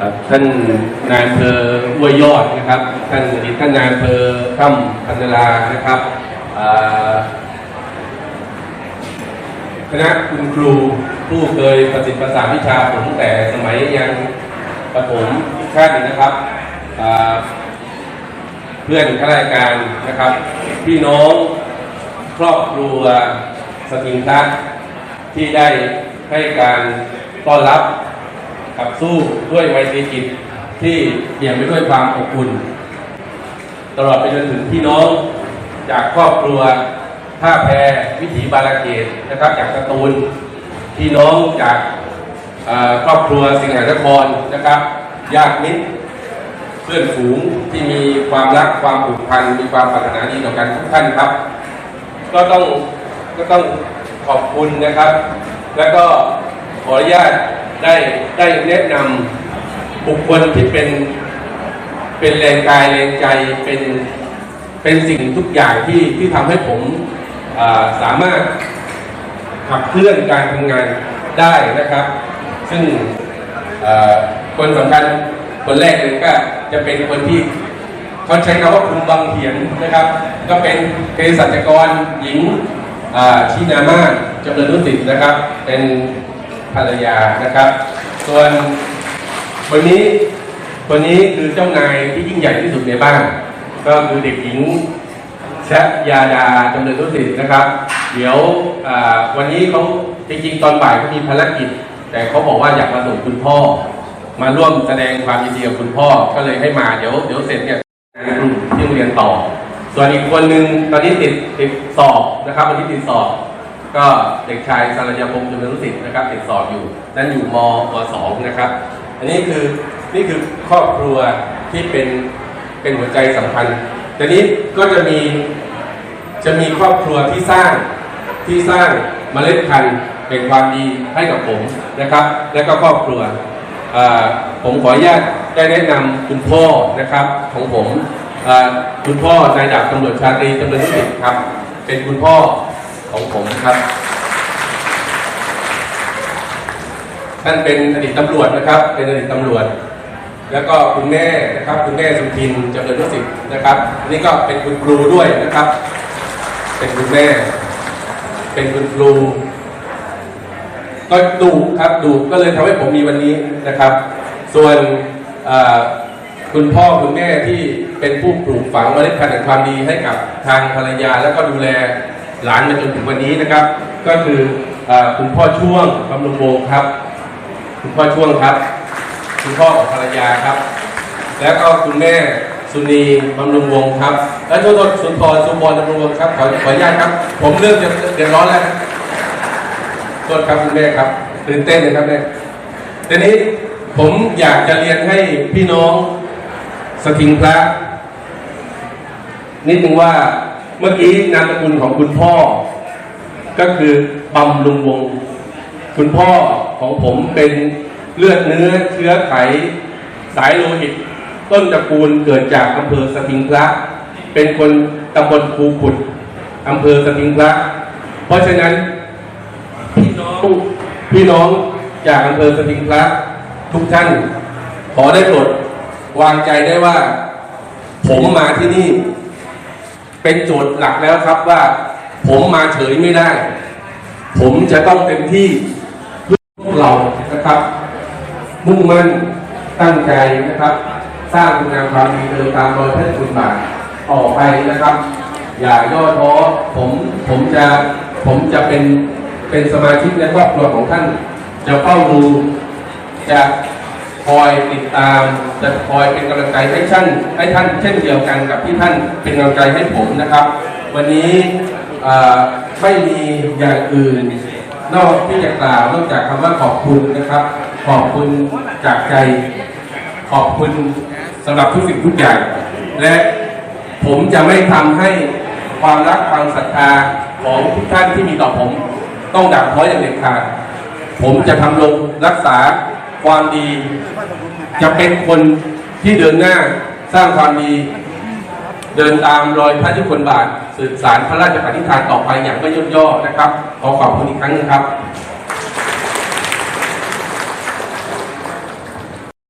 ครับท่านนายอำเภอห้วยยอดนะครับ ท่านอดีตท่านนายอำเภอถ้ำพันนานะครับคณะคุณครูผู้เคยประสิทธิ์ประสานวิชาผมแต่สมัยยังประถมท่านนะครับเพื่อนข้าราชการนะครับ พี่น้องครอบครัวสติงพระที่ได้ให้การต้อนรับ ขับสู้ด้วยไมตรีจิตที่เปี่ยมไปด้วยความอบอุ่น ตลอดไปจนถึงพี่น้องจากครอบครัวท่าแพวิถีบาลาเกตนะครับ จากสตูลพี่น้องจากครอบครัวสิงหานครนะครับญาติมิตรเพื่อนฝูงที่มีความรักความผูกพันมีความปรารถนาดีต่อกันทุกท่านครับ ก็ต้องก็ต้องขอบคุณนะครับ แล้วก็ขออนุญาต ได้ได้แนะนำบุคคลที่เป็นเป็นแรงกายแรงใจเป็นเป็นสิ่งทุกอย่างที่ที่ทำให้ผมสามารถขับเคลื่อนการทำงานได้นะครับ ซึ่งคนสำคัญคนแรกเลยก็จะเป็นคนที่เขาใช้คำว่าคุณบางเหียนนะครับ ก็เป็นเภสัชกรหญิงชีนามาจำเริญนุสิตนะครับ เป็น ภรรยานะครับ ส่วนคนนี้คนนี้คือเจ้านายที่ยิ่งใหญ่ที่สุดในบ้าน ก็คือเด็กหญิงชยาดาจำเริญนุสิตนะครับ เดี๋ยววันนี้เขาจริงๆตอนบ่ายเขามีภารกิจ แต่เขาบอกว่าอยากมาส่งคุณพ่อ มาร่วมแสดงความยินดีกับคุณพ่อก็เลยให้มาเดี๋ยวเดี๋ยวเสร็จเนี่ยงานกลุ่มที่โรงเรียนต่อ ส่วนอีกคนหนึ่งตอนนี้ติดติดสอบนะครับวันนี้ติดสอบ ก็เด็กชายสารยพงศ์จุลนุสิทธิ์นะครับติดสอบอยู่ นั่นอยู่มมสองนะครับ อันนี้คือนี่คือครอบครัวที่เป็นเป็นหัวใจสำคัญแต่นี้ก็จะมีจะมีครอบครัวที่สร้างที่สร้างเมล็ดพันธุ์เป็นความดีให้กับผมนะครับ และก็ครอบครัวผมขออนุญาตได้แนะนำคุณพ่อนะครับของผมคุณพ่อนายดาบตำรวจชาตรีจำเริญนิสิตครับ เป็นคุณพ่อ ของผมครับท่านเป็นอดีตตำรวจนะครับ เป็นอดีตตำรวจ แล้วก็คุณแม่นะครับ คุณแม่สุทินจำเริญนิสิตนะครับอันนี่ก็เป็นคุณครูด้วยนะครับ เป็นคุณแม่ เป็นคุณครูก็ดุครับดุก็เลยทำให้ผมมีวันนี้นะครับ ส่วนคุณพ่อคุณแม่ที่เป็นผู้ปลูกฝังเมล็ดพันธุ์แห่งความดีให้กับทางภรรยา แล้วก็ดูแล หลานมาจนถึงวันนี้นะครับ ก็คืออคุณพ่อช่วงบำรุงวงครับ คุณพ่อช่วงครับ คุณพ่อของภรรยาครับ แล้วก็คุณแม่สุนีบำรุงวงครับ และโทษโทษสุนทรสุบรบำรุงวงครับขอขออนุญาตครับ ผมเริ่มจะเดือดร้อนแล้วโทษครับคุณแม่ครับตื่นเต้นเลยครับแม่ทีนี้ผมอยากจะเรียนให้พี่น้องสถิงพระนิดนึงว่า มื่อกี้นามสกุลของคุณพ่อ ก็คือบำรุงวง คุณพ่อของผมเป็นเลือดเนื้อเชื้อไข สายโลหิต ต้นตระกูลเกิดจากอำเภอสถิงพระ เป็นคนตำบลภูขุดอำเภอสถิงพระ เพราะฉะนั้นพี่น้องพี่น้องจากอำเภอสถิงพระทุกท่าน ขอได้โปรดวางใจได้ว่า ผมมาที่นี่ เป็นโจทย์หลักแล้วครับว่า ผมมาเฉยไม่ได้ ผมจะต้องเต็มที่เพื่อพวกเรานะครับ มุ่งมั่นตั้งใจนะครับ สร้างคุณงามความดีเดินตามรอยพระคุณบาทต่อไปนะครับ อย่าย่อท้อผมผมจะผมจะเป็นเป็นสมาชิกในครอบครัวของท่าน จะเฝ้าดูจะ คอยติดตามจะคอยเป็นกำลังใจให้ท่านให้ท่านเช่นเดียวกันกับที่ท่านเป็นกำลังใจให้ผมนะครับ วันนี้ไม่มีอย่างอื่น นอกที่จะกล่าวนอกจากคำว่าขอบคุณนะครับ ขอบคุณจากใจ ขอบคุณสำหรับทุกสิ่งทุกอย่าง และผมจะไม่ทำให้ความรักความศรัทธาของทุกท่านที่มีต่อผม ต้องดับเพราะอย่างเด็ดขาดผมจะทำลงรักษา ความดี จะเป็นคนที่เดินหน้าสร้างความดี เดินตามรอยพระยุคลบาทสืบสารพระราชปณิธานต่อไปอย่างไม่ย่นย่อนะครับ ขอขอบคุณอีกครั้งหนึงครับ